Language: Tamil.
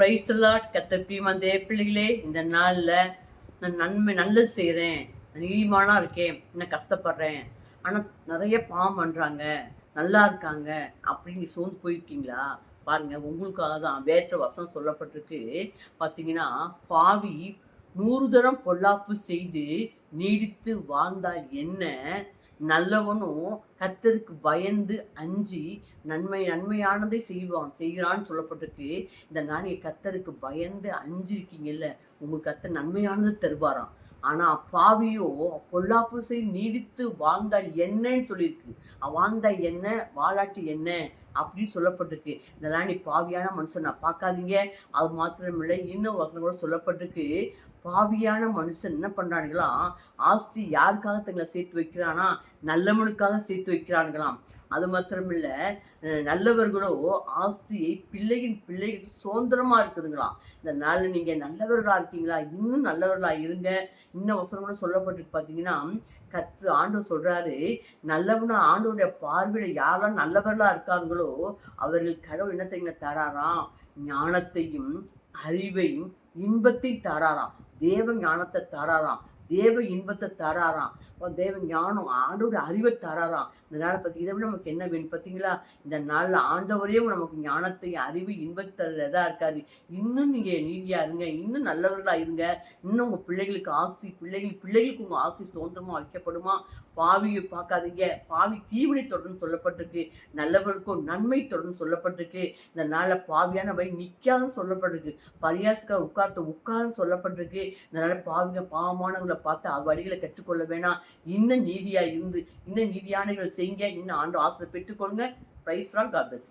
ப்ரைஸ் எல்லாம் கத்தப்பியும் அந்த பிள்ளைகளே இந்த நாளில் நான் நன்மை நல்லது செய்கிறேன் நீதிமானா இருக்கேன். நான் கஷ்டப்படுறேன். ஆனால் நிறைய பாவம் பண்ணுறாங்க நல்லா இருக்காங்க. அப்படின்னு சோர்ந்து போயிருக்கீங்களா? பாருங்க உங்களுக்காக தான். வேற்ற வசனம் சொல்லப்பட்டிருக்கு. பார்த்தீங்கன்னா பாவி நூறு தரம் பொல்லாப்பு செய்து நீடித்து வாழ்ந்தால் என்ன? நல்லவனும் கத்தருக்கு பயந்து அஞ்சி நன்மை நன்மையானதை செய்வான் செய்கிறான்னு சொல்லப்பட்டிருக்கு. இந்த நாளைய கத்தருக்கு பயந்து அஞ்சிருக்கீங்கல்ல உங்களுக்கு கத்த நன்மையானது தருவாராம். ஆனால் பாவியோ பொல்லாப்பு செய் நீடித்து வாழ்ந்தால் என்னன்னு சொல்லியிருக்கு. வாழ்ந்தால் என்ன? வாலாட்டு என்ன? அப்படின்னு சொல்லப்பட்டிருக்கு. இதெல்லாம் நீ பாவியான மனுஷன் நான் பார்க்காதீங்க. அது மாத்திரமில்லை இன்னும் வசனம் கூட சொல்லப்பட்டிருக்கு. பாவியான மனுஷன் என்ன பண்ணுறானுங்களாம் ஆஸ்தி யாருக்காக தங்களை சேர்த்து வைக்கிறானா? நல்லவனுக்காக சேர்த்து வைக்கிறானுங்களாம். அது மாத்திரமில்ல நல்லவர்களோ ஆஸ்தியை பிள்ளையின் பிள்ளைகளுக்கு சுதந்திரமாக இருக்குதுங்களாம். இந்த நாளில் நல்லவர்களாக இருக்கீங்களா? இன்னும் நல்லவர்களாக இருங்க. இன்னும் வசனம் கூட சொல்லப்பட்டிருக்கு பார்த்தீங்கன்னா கத்து ஆண்டவர் சொல்கிறாரு நல்லவனா ஆண்டவருடைய பார்வையில் யாரெல்லாம் நல்லவர்களாக இருக்காங்களோ அவர்கள் கடவுள் என்ன தெரியுங்க தராராம்? ஞானத்தையும் அறிவையும் இன்பத்தை தராராம். தேவ ஞானத்தை தராராம். தேவ இன்பத்தை தராராம். தேவ ஞானம் ஆண்டோட அறிவை தராராம். இந்த நாளை பற்றி இதை விட நமக்கு என்ன வேணும் பார்த்தீங்களா இந்த நாளில் ஆண்டவரே நமக்கு ஞானத்தை அறிவு இன்பத்தை தரதா இருக்காது இன்னும் நீங்கள் நீதியாக இருங்க. இன்னும் நல்லவர்களாக இருங்க. இன்னும் உங்கள் பிள்ளைகளுக்கு ஆசி பிள்ளைகள் பிள்ளைகளுக்கு உங்கள் ஆசி சுதந்திரமாக வைக்கப்படுமா? பாவியை பார்க்காதீங்க. பாவி தீவினை தொடர்ந்து சொல்லப்பட்டிருக்கு. நல்லவர்களுக்கும் நன்மை தொடர்ந்து சொல்லப்பட்டிருக்கு. இந்த நாளில் பாவியான வழி நிற்காதுன்னு சொல்லப்பட்டிருக்கு. பரியாசுக்காக உட்கார்த்த உட்காருன்னு சொல்லப்பட்டிருக்கு. இந்த நாளில் பாவிங்க பாவமானவங்களை பார்த்து அவ கற்றுக்கொள்ள வேணாம். இன்னும் நீதியா இருந்து இன்னும் நீதியானவர்கள் செய்யுங்க இன்னும் ஆண்டு ஆசிரியர் பெற்றுக்கொள்ளுங்க. Praise all God bless